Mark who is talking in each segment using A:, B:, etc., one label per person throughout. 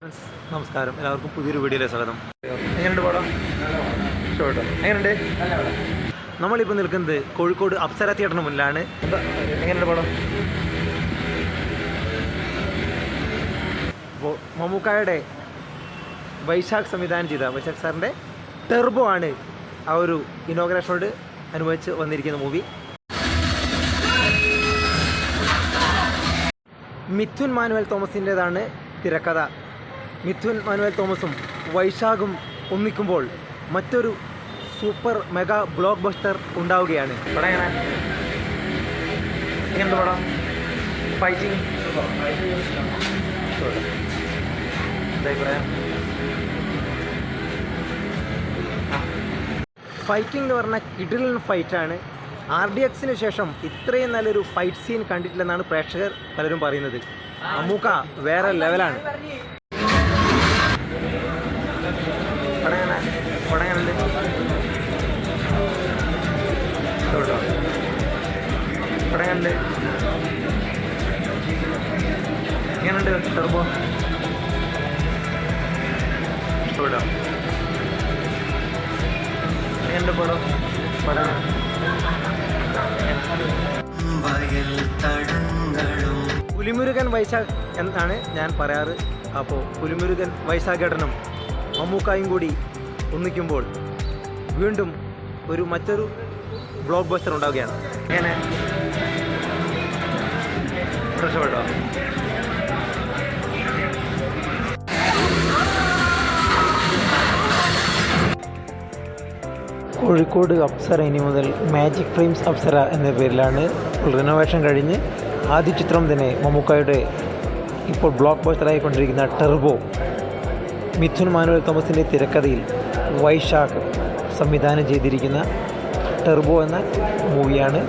A: Friends, നമസ്കാരം. എല്ലാവർക്കും പുതിയൊരു വീഡിയോയിലെ സ്വാഗതം. എങ്ങനെയുണ്ട് പടം? ഇഷ്ടപ്പെട്ടോ? എങ്ങനെയുണ്ട്? നമ്മളിപ്പോൾ നിൽക്കുന്നത് കോഴിക്കോട് അപ്സര തിയേറ്ററിന് മുന്നിലാണ്. എങ്ങനെയുണ്ട് പടം? അപ്പോൾ മമ്മൂക്കായുടെ വൈശാഖ് സംവിധാനം ചെയ്ത വൈശാഖ് സാറിന്റെ ടെർബോ ആണ് ആ ഒരു ഇനോഗ്രേഷനോട് അനുഭവിച്ച് വന്നിരിക്കുന്ന മൂവി. മിഥുൻ മാനുവൽ തോമസിന്റേതാണ് തിരക്കഥ. മിഥുൻ മാനുവൽ തോമസും വൈശാഖും ഒന്നിക്കുമ്പോൾ മറ്റൊരു സൂപ്പർ മെഗാ ബ്ലോക്ക് ബസ്റ്റർ ഉണ്ടാവുകയാണ്. ഫൈറ്റിംഗ് ഫൈറ്റിംഗ് എന്ന് പറഞ്ഞാൽ കിഡിലൻ ഫൈറ്റാണ്. ആർ ഡി എക്സിന് ശേഷം ഇത്രയും നല്ലൊരു ഫൈറ്റ് സീൻ കണ്ടിട്ടില്ലെന്നാണ് പ്രേക്ഷകർ പലരും പറയുന്നത്. അമ്മൂക്ക വേറെ ലെവലാണ്. എങ്ങനെയുണ്ട് ടെർബോ ഇഷ്ടപ്പെട്ടോ എങ്ങനെയുണ്ട് പടം പടം പുലിമുരുകൻ വൈശാഖ് എന്താണ് ഞാൻ പറയാറ്? അപ്പോൾ പുലിമുരുകൻ വൈശാഖേട്ടനും മമ്മൂക്കായും കൂടി ഒന്നിക്കുമ്പോൾ വീണ്ടും ഒരു മറ്റൊരു ബ്ലോക്ക് ബസ്റ്റർ ഉണ്ടാവുകയാണ്. അങ്ങനെ രക്ഷപ്പെട്ടോ കോഴിക്കോട് അപ്സര ഇനി മുതൽ മാജിക് ഫ്രെയിംസ് അപ്സര എന്ന പേരിലാണ് റിനോവേഷൻ കഴിഞ്ഞ് ആദ്യ ചിത്രം തന്നെ മമ്മൂക്കായുടെ ഇപ്പോൾ ബ്ലോക്ക് ബസ്റ്ററായിക്കൊണ്ടിരിക്കുന്ന ടെർബോ മിഥുൻ മാനുവൽ തോമസിന്റെ തിരക്കഥയിൽ വൈശാഖ് സംവിധാനം ചെയ്തിരിക്കുന്ന ടെർബോ എന്ന മൂവിയാണ്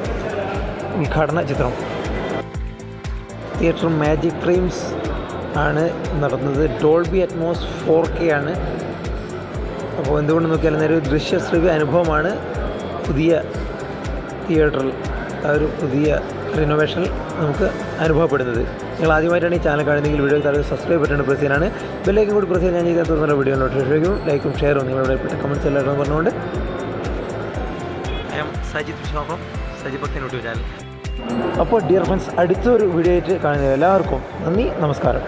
A: ഉദ്ഘാടന ചിത്രം. തിയേറ്റർ മാജിക് ഫ്രെയിംസ് ആണ് നടന്നത്. ഡോൾബി അറ്റ്മോസ് ഫോർ കെ ആണ്. അപ്പോൾ എന്തുകൊണ്ട് നോക്കിയാലും ഒരു ദൃശ്യശ്രവ്യ അനുഭവമാണ് പുതിയ തിയേറ്ററിൽ ആ ഒരു പുതിയ റിനോവേഷൻ നമുക്ക് അനുഭവപ്പെടുന്നത്. നിങ്ങൾ ആദ്യമായിട്ടാണ് ഈ ചാനൽ കാണുന്നതെങ്കിൽ വീഡിയോ താഴെ സബ്സ്ക്രൈബ് ബട്ടൺ പ്രസ് ചെയ്യാനാണ്. ബെല്ലൈക്കും കൂടി പ്രസ് ചെയ്യാൻ ഞാൻ ചെയ്താൽ തുറന്ന വീഡിയോ നോട്ടിഫിക്കും ലൈക്കും ഷെയറും നിങ്ങളുടെ കമന്റ്സ് എല്ലാം പറഞ്ഞുകൊണ്ട് ഐ എം സജിത് വിശ്വാസം സജിത് ഭക്തൻ യൂട്യൂബ് ചാനൽ അപ്പോൾ ഡിയർ ഫ്രണ്ട്സ് അടുത്തൊരു വീഡിയോ ആയിട്ട് കാണുന്നത് എല്ലാവർക്കും നന്ദി നമസ്കാരം.